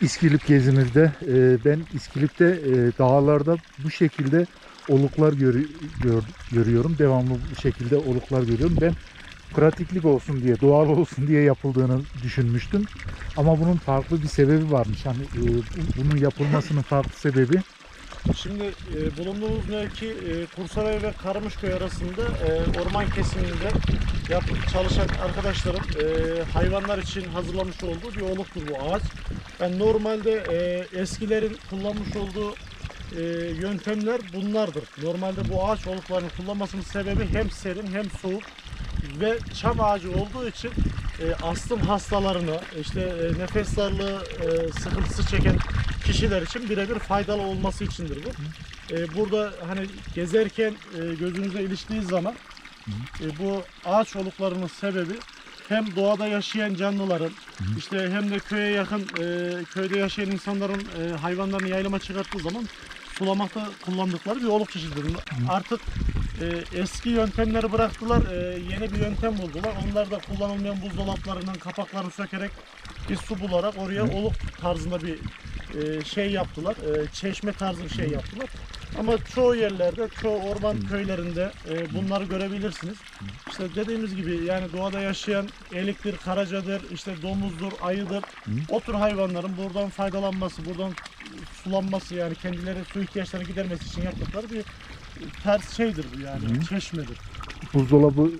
İskilip gezimizde e, ben İskilip'te e, dağlarda bu şekilde oluklar görü- gör- görüyorum. Devamlı bu şekilde oluklar görüyorum. Ben pratiklik olsun diye, doğal olsun diye yapıldığını düşünmüştüm. Ama bunun farklı bir sebebi varmış. Hani e, bu- bunun yapılmasının farklı sebebi Şimdi e, bulunduğumuz mevki e, Kursaray ve Karamışköy arasında e, orman kesiminde yap, çalışan arkadaşların e, hayvanlar için hazırlamış olduğu bir oluktur bu ağaç. Yani normalde e, eskilerin kullanmış olduğu e, yöntemler bunlardır. Normalde bu ağaç oluklarını kullanmasının sebebi hem serin hem soğuk ve çam ağacı olduğu için e, astım hastalarına, işte e, nefes darlığı e, sıkıntısı çeken kişiler için birebir faydalı olması içindir bu. E, burada hani gezerken e, gözünüze iliştiği zaman e, bu ağaç oluklarının sebebi hem doğada yaşayan canlıların işte hem de köye yakın e, köyde yaşayan insanların e, hayvanlarını yaylama çıkarttığı zaman sulamakta kullandıkları bir oluk çeşididir. Artık e, eski yöntemleri bıraktılar, e, yeni bir yöntem buldular. Onlar da kullanılmayan buzdolaplarından kapaklarını sökerek bir su bularak oraya oluk tarzında bir e, şey yaptılar. E, çeşme tarzı bir şey yaptılar. Ama çoğu yerlerde, çoğu orman köylerinde e, bunları görebilirsiniz. İşte dediğimiz gibi yani doğada yaşayan eliktir, karacadır, işte domuzdur, ayıdır. O tür hayvanların buradan faydalanması, buradan sulanması yani kendileri su ihtiyaçlarını gidermesi için yaptıkları bir ters şeydir bu yani çeşmedir. buzdolabı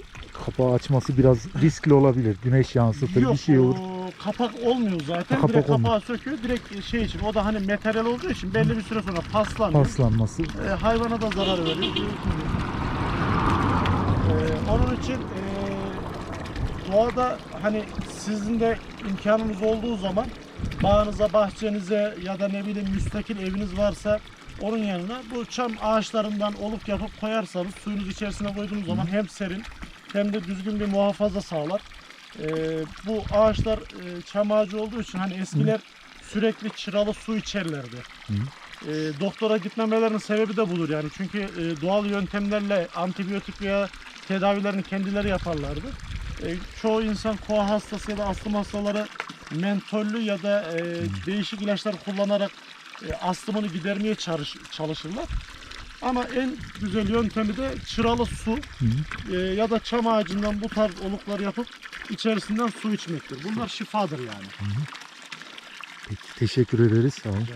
kapağı açması biraz riskli olabilir. Güneş yansıtır, bir şey olur. o kapak olmuyor zaten. Kapak direkt olmuyor. kapağı söküyor. Direkt şey için. O da hani materyal olduğu için belli bir süre sonra paslanıyor. Paslanması. E, hayvana da zarar veriyor. E, onun için e, doğada hani sizin de imkanınız olduğu zaman bağınıza, bahçenize ya da ne bileyim müstakil eviniz varsa onun yanına bu çam ağaçlarından oluk yapıp koyarsanız suyunuz içerisine koyduğunuz zaman hem serin hem de düzgün bir muhafaza sağlar. E, bu ağaçlar e, çam ağacı olduğu için hani eskiler sürekli çıralı su içerlerdi. E, doktora gitmemelerinin sebebi de budur yani. Çünkü e, doğal yöntemlerle antibiyotik veya tedavilerini kendileri yaparlardı. E, çoğu insan koa hastası ya da astım hastaları mentollü ya da e, değişik ilaçlar kullanarak e, astımını gidermeye çalış, çalışırlar. Ama en güzel yöntemi de çıralı su e, ya da çam ağacından bu tarz oluklar yapıp içerisinden su içmektir. Bunlar şifadır yani. Peki, teşekkür ederiz. Sağ olun.